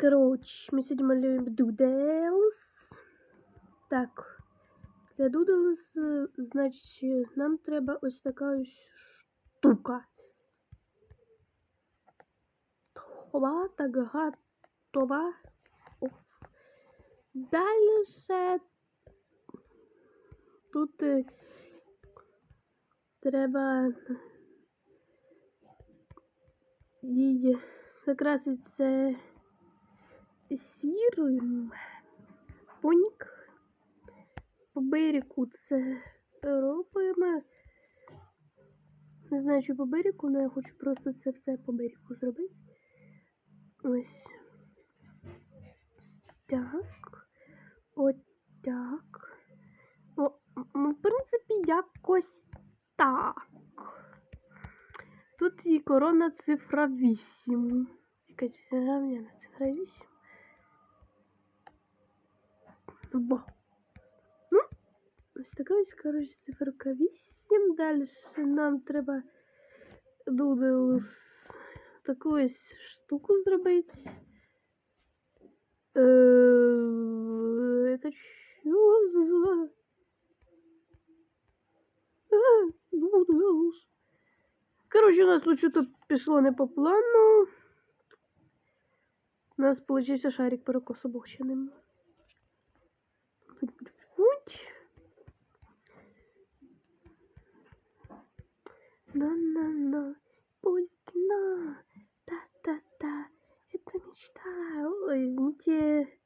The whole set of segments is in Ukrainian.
Коротше, ми сьогодні малюємо Doodles. Так. Для Doodles, е, значить, нам треба ось така ось штука. Готова, так готова. О. Далі ще тут е, треба її закрасити це сірим. Понік. По берегу це робимо. Не знаю, чи по берегу, але я хочу просто це все по берегу зробити. Ось. Так. От так. Ну, в принципі, якось так. Тут і корона цифра 8. Якась гавняна цифра 8. Во. Ну, ось така ось, коротше, циферка 8. Далі нам треба Doodles таку ось штуку зробити. Е, Это що за... Е, Doodles. Коротше, у нас тут що-то пішло не по плану. У нас получився шарик перекособоченим. На-на-на, Полькина, та-та-та, это мечта. Извините,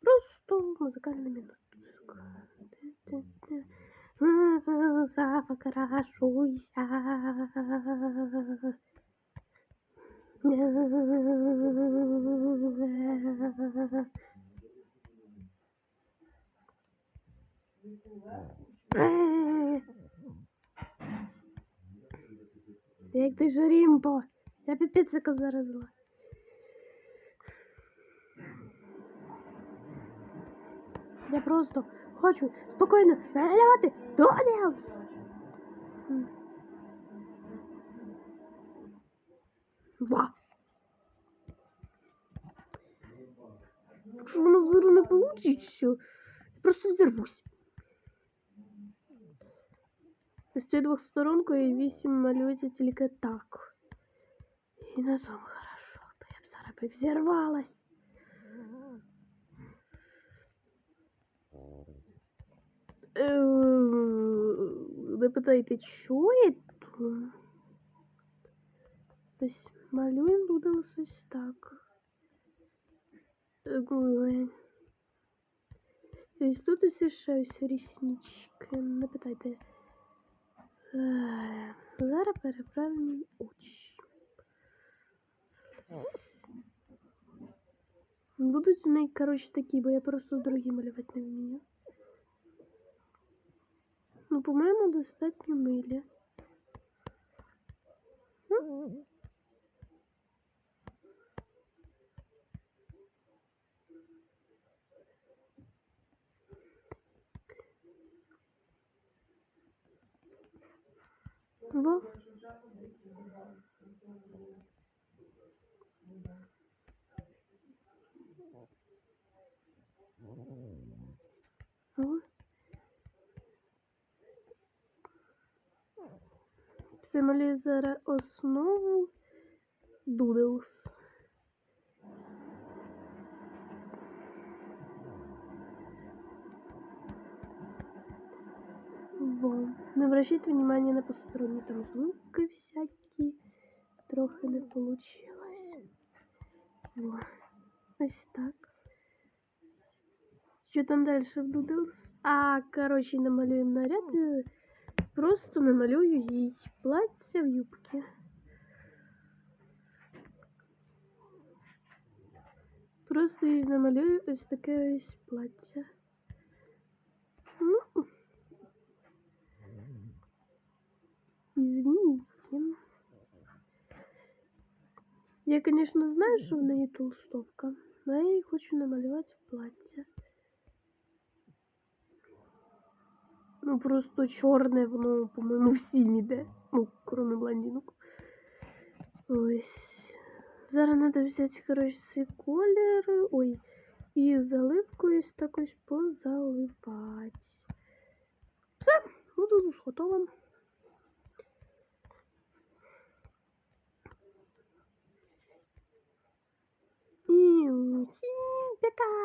просто музыкальная минутка. Покрашуйся. Як ж Рімбо? Я піпіцика заразила. Я просто хочу спокійно малювати Донелс. Ва. Якщо воно зору не все, я просто взорвусь. З цією двохсторонкою 8 малюється тільки так. І на цьому хорошо, бо я б зараз би взірвалась. Е, Не питайте, що я тут? Ось малюємо буде ось так. Ой. Ось тут ось ще ось ріснички. Не питайте. Зараз переправимо очі. Будуть неї, коротше, такі, бо я просто другі малювати не вмію. Ну, по-моєму, достатньо милі. Ну, Во. Во. Це малюю зараз основу Doodles. Не обращайте внимание на посторонние там звуки всякі. Трохи не получилось. Во. Ось так. Що там далі в Doodles? А, коротше, намалюємо наряд. і Просто намалюю їй плаття в юбці. Просто їй намалюю ось таке ось плаття. Я, конечно, знаю, що в неї толстовка, але я їй хочу намалювати плаття. Ну, просто чорне, воно, по-моєму, всім іде. Ну, кроме блондинок. Ось. Зараз треба взяти, коротше, ці кольори. Ой, і заливкою ось так ось позаливати. Все, буду готова. 小心，别干。